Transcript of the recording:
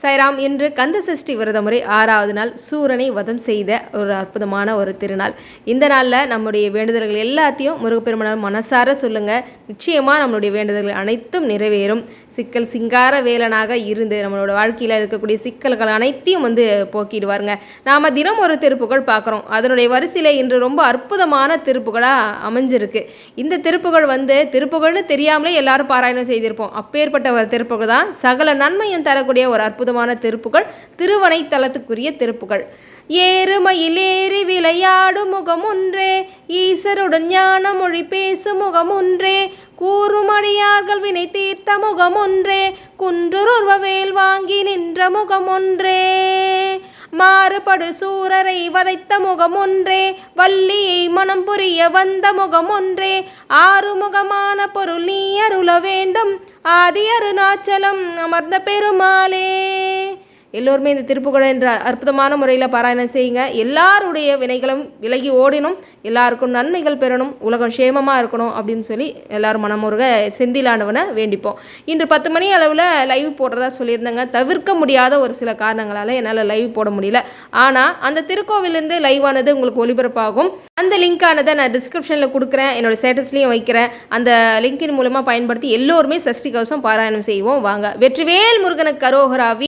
சாய்ராம் இன்று கந்த சஷ்டி விரத முறை ஆறாவது நாள் சூரனை வதம் செய்த ஒரு அற்புதமான ஒரு திருநாள். இந்த நாளில் நம்முடைய வேண்டுதல்கள் எல்லாத்தையும் முருகப்பெருமானார் மனசார சொல்லுங்கள் நிச்சயமாக நம்மளுடைய வேண்டுதல்கள் அனைத்தும் நிறைவேறும். சிக்கல் சிங்கார வேலனாக இருந்து நம்மளோட வாழ்க்கையில் இருக்கக்கூடிய சிக்கல்கள் அனைத்தையும் வந்து போக்கிடுவாருங்க. நாம் தினம் ஒரு திருப்புகழ் பார்க்குறோம் அதனுடைய வரிசையில் இன்று ரொம்ப அற்புதமான திருப்புகளாக அமைஞ்சிருக்கு. இந்த திருப்புகழ் வந்து திருப்புகழ்னு தெரியாமலே எல்லாரும் பாராயணம் செய்திருப்போம். அப்பேற்பட்ட ஒரு திருப்புகழ் தான். சகல நன்மையும் தரக்கூடிய ஒரு அற்புதமான திருப்புகள் திருவனை தலத்துக்குரிய திருப்புகழ் ஏறுமயிலேறி விளையாடும் முகமொன்றே ஈசருடன் ஞான மொழி பேசும் முகமொன்றே கூறுமடியார்கள் வினை தீர்த்த முகமொன்றே குன்றுருவ வேல் வாங்கி நின்ற முகமொன்றே. மாறுபடு சூரரை வதைத்த முகம் ஒன்றே வள்ளியை மனம் புரிய வந்த முகம் ஒன்றே ஆறுமுகமான பொருள் நீ அருள வேண்டும் ஆதி அருணாச்சலம் அமர்ந்த பெருமாளே. எல்லோருமே இந்த திருப்புகழ என்ற அற்புதமான முறையில் பாராயணம் செய்யுங்க. எல்லாருடைய வினைகளும் விலகி ஓடினும் எல்லாருக்கும் நன்மைகள் பெறணும் உலகம் சேமமாக இருக்கணும் அப்படின்னு சொல்லி எல்லாரும் மனமுருக செந்திலாண்டவனை வேண்டிப்போம். இன்று பத்து மணி அளவில் லைவ் போடுறதா சொல்லியிருந்தாங்க. தவிர்க்க முடியாத ஒரு சில காரணங்களால் என்னால் லைவ் போட முடியல. ஆனால் அந்த திருக்கோவிலேருந்து லைவ் ஆனது உங்களுக்கு ஒளிபரப்பாகும். அந்த லிங்கானதை நான் டிஸ்கிரிப்ஷனில் கொடுக்குறேன். என்னோட ஸ்டேட்டஸ்லேயும் வைக்கிறேன். அந்த லிங்கின் மூலமாக பயன்படுத்தி எல்லோருமே சஷ்டி கவசம் பாராயணம் செய்வோம். வாங்க. வெற்றிவேல் முருகனுக்கு கரோகராவி